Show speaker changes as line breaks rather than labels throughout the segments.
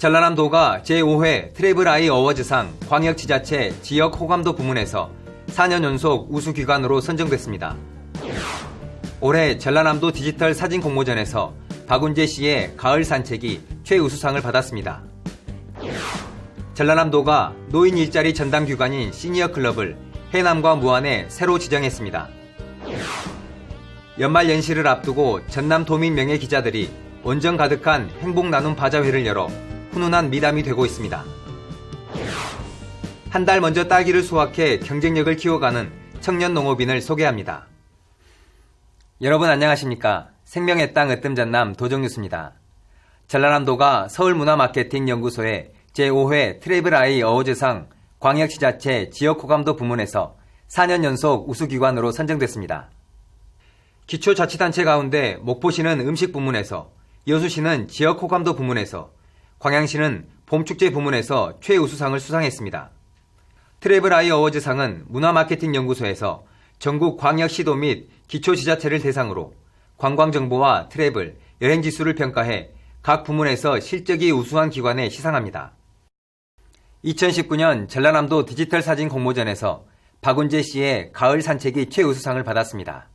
전라남도가 제5회 트래블 아이 어워즈상 광역지자체 지역 호감도 부문에서 4년 연속 우수기관으로 선정됐습니다. 올해 전라남도 디지털 사진 공모전에서 박운재 씨의 가을 산책이 최우수상을 받았습니다. 전라남도가 노인 일자리 전담 기관인 시니어 클럽을 해남과 무안에 새로 지정했습니다. 연말 연시를 앞두고 전남 도민 명예 기자들이 원정 가득한 행복 나눔 바자회를 열어 훈훈한 미담이 되고 있습니다. 한 달 먼저 딸기를 수확해 경쟁력을 키워가는 청년 농업인을 소개합니다. 여러분 안녕하십니까? 생명의 땅 으뜸전남 도정뉴스입니다. 전라남도가 서울문화마케팅연구소의 제5회 트래블 아이 어워즈상 광역시자체 지역호감도 부문에서 4년 연속 우수기관으로 선정됐습니다. 기초자치단체 가운데 목포시는 음식 부문에서, 여수시는 지역호감도 부문에서, 광양시는 봄축제 부문에서 최우수상을 수상했습니다. 트래블 아이 어워즈상은 문화마케팅연구소에서 전국 광역시도 및 기초지자체를 대상으로 관광정보와 트래블, 여행지수를 평가해 각 부문에서 실적이 우수한 기관에 시상합니다. 2019년 전라남도 디지털 사진 공모전에서 박운재 씨의 가을 산책이 최우수상을 받았습니다.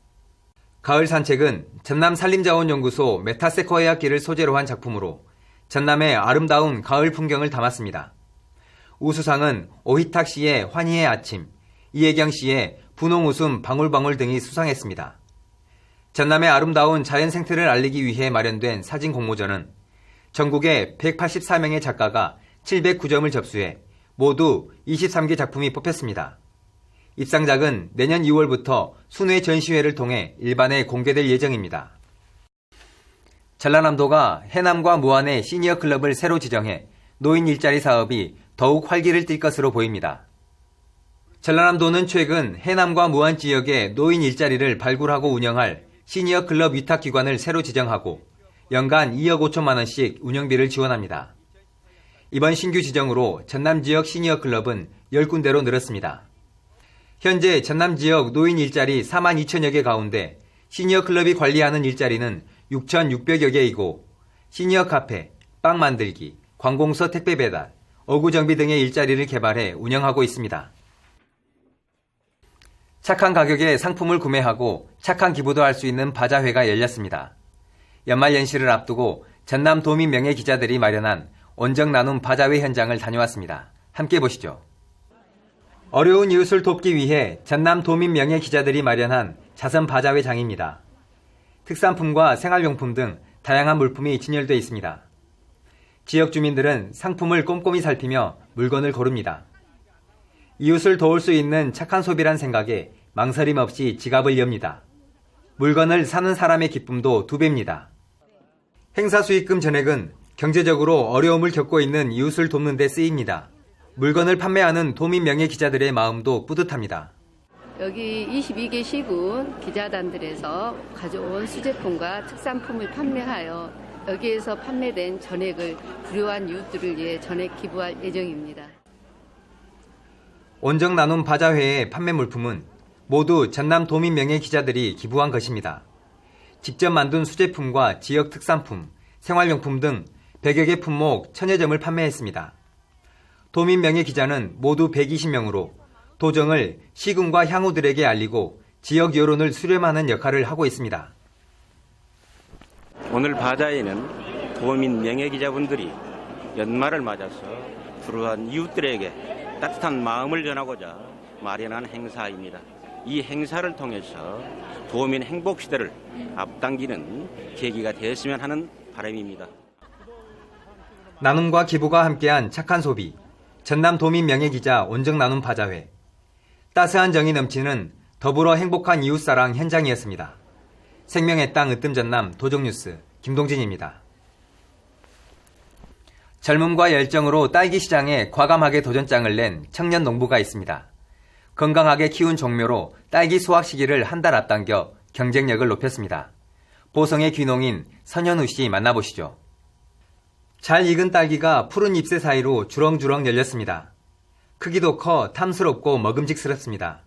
가을 산책은 전남 산림자원연구소 메타세코이아 길을 소재로 한 작품으로 전남의 아름다운 가을 풍경을 담았습니다. 우수상은 오희탁 씨의 환희의 아침, 이혜경 씨의 분홍 웃음 방울방울 등이 수상했습니다. 전남의 아름다운 자연 생태를 알리기 위해 마련된 사진 공모전은 전국의 184명의 작가가 709점을 접수해 모두 23개 작품이 뽑혔습니다. 입상작은 내년 2월부터 순회 전시회를 통해 일반에 공개될 예정입니다. 전라남도가 해남과 무안의 시니어 클럽을 새로 지정해 노인 일자리 사업이 더욱 활기를 띨 것으로 보입니다. 전라남도는 최근 해남과 무안 지역의 노인 일자리를 발굴하고 운영할 시니어 클럽 위탁 기관을 새로 지정하고 연간 2억 5천만 원씩 운영비를 지원합니다. 이번 신규 지정으로 전남 지역 시니어 클럽은 10군데로 늘었습니다. 현재 전남 지역 노인 일자리 4만 2천여 개 가운데 시니어 클럽이 관리하는 일자리는 6,600여 개이고 시니어 카페, 빵 만들기, 관공서 택배 배달, 어구 정비 등의 일자리를 개발해 운영하고 있습니다. 착한 가격에 상품을 구매하고 착한 기부도 할 수 있는 바자회가 열렸습니다. 연말 연시를 앞두고 전남 도민 명예 기자들이 마련한 원정 나눔 바자회 현장을 다녀왔습니다. 함께 보시죠. 어려운 이웃을 돕기 위해 전남 도민 명예 기자들이 마련한 자선 바자회 장입니다. 특산품과 생활용품 등 다양한 물품이 진열되어 있습니다. 지역 주민들은 상품을 꼼꼼히 살피며 물건을 고릅니다. 이웃을 도울 수 있는 착한 소비란 생각에 망설임 없이 지갑을 엽니다. 물건을 사는 사람의 기쁨도 두 배입니다. 행사 수익금 전액은 경제적으로 어려움을 겪고 있는 이웃을 돕는 데 쓰입니다. 물건을 판매하는 도민 명예 기자들의 마음도 뿌듯합니다.
여기 22개 시군 기자단들에서 가져온 수제품과 특산품을 판매하여 여기에서 판매된 전액을 불효한 이웃들을 위해 전액 기부할 예정입니다.
원정 나눔 바자회의 판매 물품은 모두 전남 도민 명예 기자들이 기부한 것입니다. 직접 만든 수제품과 지역 특산품, 생활용품 등 100여 개 품목 천여 점을 판매했습니다. 도민 명예 기자는 모두 120명으로 도정을 시군과 향후들에게 알리고 지역 여론을 수렴하는 역할을 하고 있습니다.
오늘 바자에는 도민 명예기자분들이 연말을 맞아서 불우한 이웃들에게 따뜻한 마음을 전하고자 마련한 행사입니다. 이 행사를 통해서 도민 행복 시대를 앞당기는 계기가 되었으면 하는 바람입니다.
나눔과 기부가 함께한 착한 소비. 전남 도민 명예 기자 원정 나눔 바자회. 따스한 정이 넘치는 더불어 행복한 이웃사랑 현장이었습니다. 생명의 땅 으뜸 전남 도정뉴스 김동진입니다. 젊음과 열정으로 딸기 시장에 과감하게 도전장을 낸 청년 농부가 있습니다. 건강하게 키운 종묘로 딸기 수확 시기를 한 달 앞당겨 경쟁력을 높였습니다. 보성의 귀농인 선현우 씨 만나보시죠. 잘 익은 딸기가 푸른 잎새 사이로 주렁주렁 열렸습니다. 크기도 커 탐스럽고 먹음직스럽습니다.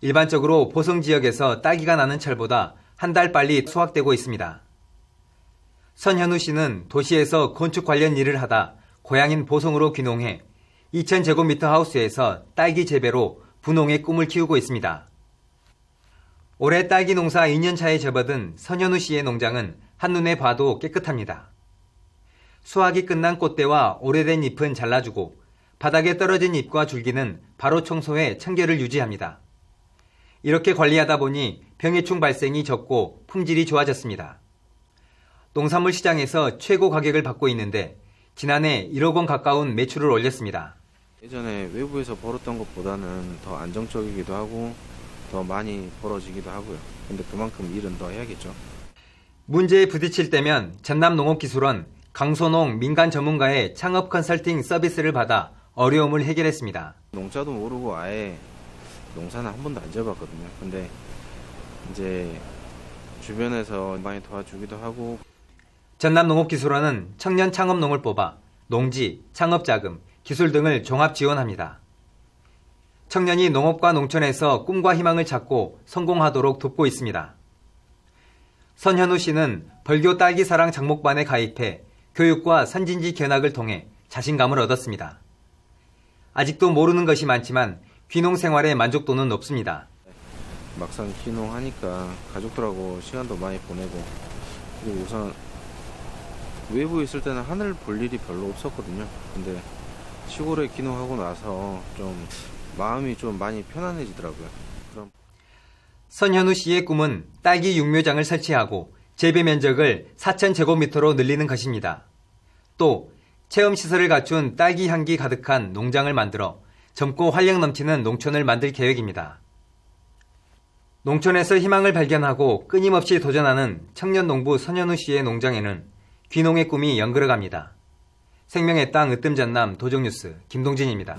일반적으로 보성 지역에서 딸기가 나는 철보다 한 달 빨리 수확되고 있습니다. 선현우 씨는 도시에서 건축 관련 일을 하다 고향인 보성으로 귀농해 2000제곱미터 하우스에서 딸기 재배로 분홍의 꿈을 키우고 있습니다. 올해 딸기 농사 2년 차에 접어든 선현우 씨의 농장은 한눈에 봐도 깨끗합니다. 수확이 끝난 꽃대와 오래된 잎은 잘라주고 바닥에 떨어진 잎과 줄기는 바로 청소해 청결을 유지합니다. 이렇게 관리하다 보니 병해충 발생이 적고 품질이 좋아졌습니다. 농산물 시장에서 최고 가격을 받고 있는데 지난해 1억 원 가까운 매출을 올렸습니다.
예전에 외부에서 벌었던 것보다는 더 안정적이기도 하고 더 많이 벌어지기도 하고요. 근데 그만큼 일은 더 해야겠죠.
문제에 부딪힐 때면 전남농업기술원 강소농 민간 전문가의 창업 컨설팅 서비스를 받아 어려움을 해결했습니다.
농자도 모르고 아예 농사는 한 번도 안 지어봤거든요. 근데 이제 주변에서 많이 도와주기도 하고
전남농업기술원은 청년 창업농을 뽑아 농지, 창업자금, 기술 등을 종합 지원합니다. 청년이 농업과 농촌에서 꿈과 희망을 찾고 성공하도록 돕고 있습니다. 선현우 씨는 벌교 딸기 사랑 장목반에 가입해 교육과 선진지 견학을 통해 자신감을 얻었습니다. 아직도 모르는 것이 많지만 귀농 생활의 만족도는 높습니다.
막상 귀농하니까 가족들하고 시간도 많이 보내고 그리고 우선 외부에 있을 때는 하늘 볼 일이 별로 없었거든요. 근데 시골에 귀농하고 나서 좀 마음이 좀 많이 편안해지더라고요. 그럼
선현우 씨의 꿈은 딸기 육묘장을 설치하고 재배 면적을 4,000제곱미터로 늘리는 것입니다. 또 체험시설을 갖춘 딸기 향기 가득한 농장을 만들어 젊고 활력 넘치는 농촌을 만들 계획입니다. 농촌에서 희망을 발견하고 끊임없이 도전하는 청년 농부 선현우 씨의 농장에는 귀농의 꿈이 연그러갑니다. 생명의 땅 으뜸 전남 도정뉴스 김동진입니다.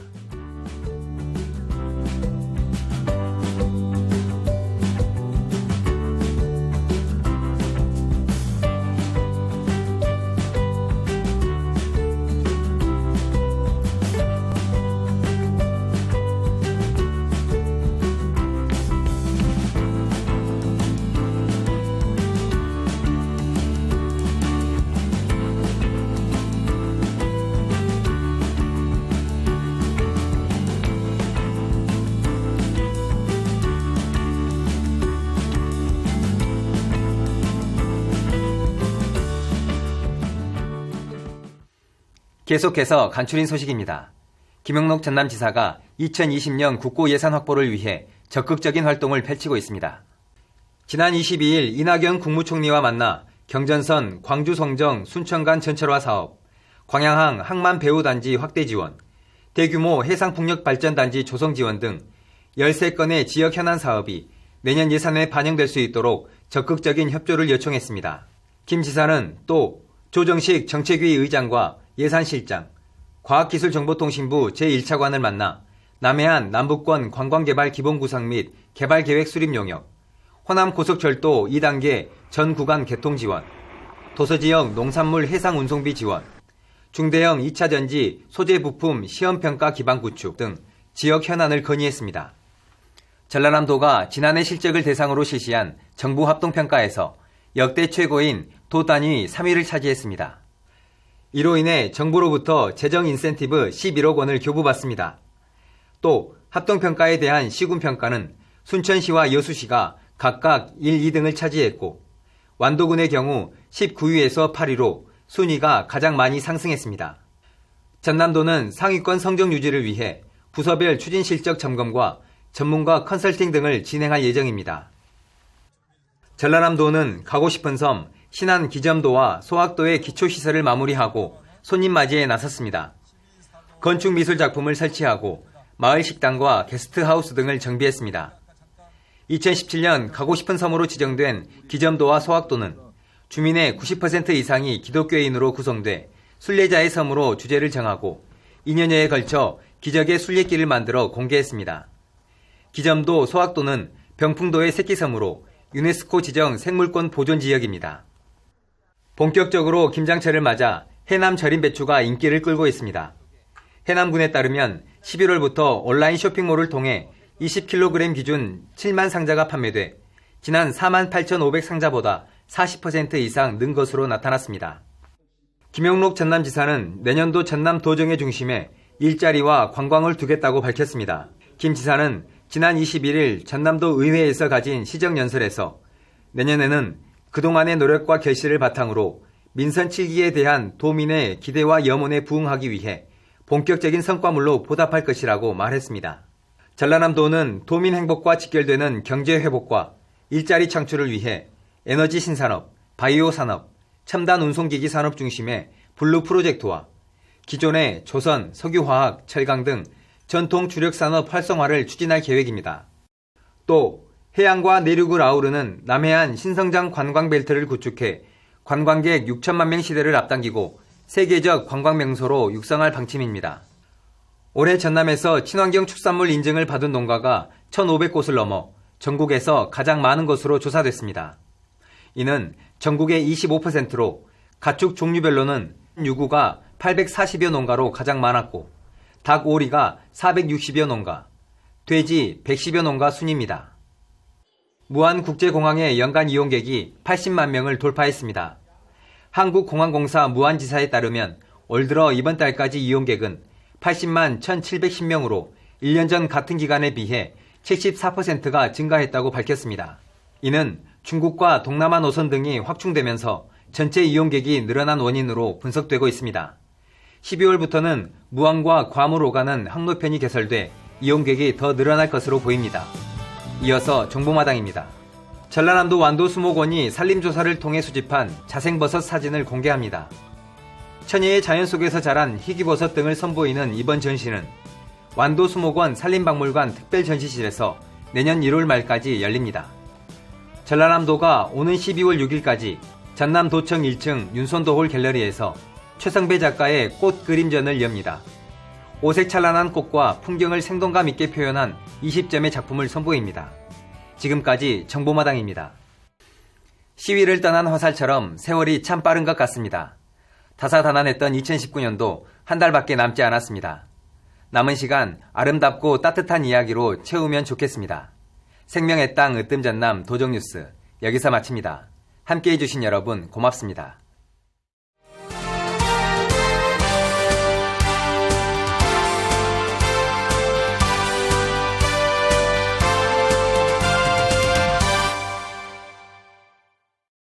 계속해서 간추린 소식입니다. 김영록 전남지사가 2020년 국고 예산 확보를 위해 적극적인 활동을 펼치고 있습니다. 지난 22일 이낙연 국무총리와 만나 경전선 광주 성정 순천 간 전철화 사업, 광양항 항만 배후 단지 확대 지원, 대규모 해상풍력 발전 단지 조성 지원 등 13건의 지역 현안 사업이 내년 예산에 반영될 수 있도록 적극적인 협조를 요청했습니다. 김 지사는 또 조정식 정책위 의장과 예산실장, 과학기술정보통신부 제1차관을 만나 남해안 남북권 관광개발 기본구상 및 개발계획 수립 용역, 호남 고속철도 2단계 전 구간 개통 지원, 도서지역 농산물 해상 운송비 지원, 중대형 2차 전지 소재 부품 시험평가 기반 구축 등 지역 현안을 건의했습니다. 전라남도가 지난해 실적을 대상으로 실시한 정부 합동평가에서 역대 최고인 도 단위 3위를 차지했습니다. 이로 인해 정부로부터 재정 인센티브 11억 원을 교부받습니다. 또 합동평가에 대한 시군평가는 순천시와 여수시가 각각 1, 2등을 차지했고 완도군의 경우 19위에서 8위로 순위가 가장 많이 상승했습니다. 전남도는 상위권 성적 유지를 위해 부서별 추진 실적 점검과 전문가 컨설팅 등을 진행할 예정입니다. 전라남도는 가고 싶은 섬 신안 기점도와 소학도의 기초시설을 마무리하고 손님 맞이에 나섰습니다. 건축 미술 작품을 설치하고 마을 식당과 게스트하우스 등을 정비했습니다. 2017년 가고 싶은 섬으로 지정된 기점도와 소학도는 주민의 90% 이상이 기독교인으로 구성돼 순례자의 섬으로 주제를 정하고 2년여에 걸쳐 기적의 순례길을 만들어 공개했습니다. 기점도 소학도는 병풍도의 새끼섬으로 유네스코 지정 생물권 보존 지역입니다. 본격적으로 김장철을 맞아 해남 절임 배추가 인기를 끌고 있습니다. 해남군에 따르면 11월부터 온라인 쇼핑몰을 통해 20kg 기준 7만 상자가 판매돼 지난 4만 8,500 상자보다 40% 이상 는 것으로 나타났습니다. 김영록 전남지사는 내년도 전남 도정의 중심에 일자리와 관광을 두겠다고 밝혔습니다. 김 지사는 지난 21일 전남도 의회에서 가진 시정연설에서 내년에는 그동안의 노력과 결실을 바탕으로 민선 7기에 대한 도민의 기대와 염원에 부응하기 위해 본격적인 성과물로 보답할 것이라고 말했습니다. 전라남도는 도민 행복과 직결되는 경제 회복과 일자리 창출을 위해 에너지 신산업, 바이오 산업, 첨단 운송기기 산업 중심의 블루 프로젝트와 기존의 조선, 석유화학, 철강 등 전통 주력 산업 활성화를 추진할 계획입니다. 또 해안과 내륙을 아우르는 남해안 신성장 관광벨트를 구축해 관광객 6천만 명 시대를 앞당기고 세계적 관광 명소로 육성할 방침입니다. 올해 전남에서 친환경 축산물 인증을 받은 농가가 1,500곳을 넘어 전국에서 가장 많은 것으로 조사됐습니다. 이는 전국의 25%로 가축 종류별로는 유구가 840여 농가로 가장 많았고 닭 오리가 460여 농가, 돼지 110여 농가 순입니다. 무안국제공항의 연간 이용객이 80만 명을 돌파했습니다. 한국공항공사 무안지사에 따르면 올 들어 이번 달까지 이용객은 80만 1,710명으로 1년 전 같은 기간에 비해 74%가 증가했다고 밝혔습니다. 이는 중국과 동남아 노선 등이 확충되면서 전체 이용객이 늘어난 원인으로 분석되고 있습니다. 12월부터는 무안과 괌을 오가는 항로편이 개설돼 이용객이 더 늘어날 것으로 보입니다. 이어서 정보마당입니다. 전라남도 완도 수목원이 산림조사를 통해 수집한 자생버섯 사진을 공개합니다. 천혜의 자연 속에서 자란 희귀버섯 등을 선보이는 이번 전시는 완도 수목원 산림박물관 특별 전시실에서 내년 1월 말까지 열립니다. 전라남도가 오는 12월 6일까지 전남도청 1층 윤선도홀 갤러리에서 최성배 작가의 꽃 그림전을 엽니다. 오색 찬란한 꽃과 풍경을 생동감 있게 표현한 20점의 작품을 선보입니다. 지금까지 정보마당입니다. 시위를 떠난 화살처럼 세월이 참 빠른 것 같습니다. 다사다난했던 2019년도 한 달밖에 남지 않았습니다. 남은 시간 아름답고 따뜻한 이야기로 채우면 좋겠습니다. 생명의 땅 으뜸 전남 도정뉴스 여기서 마칩니다. 함께 해주신 여러분 고맙습니다.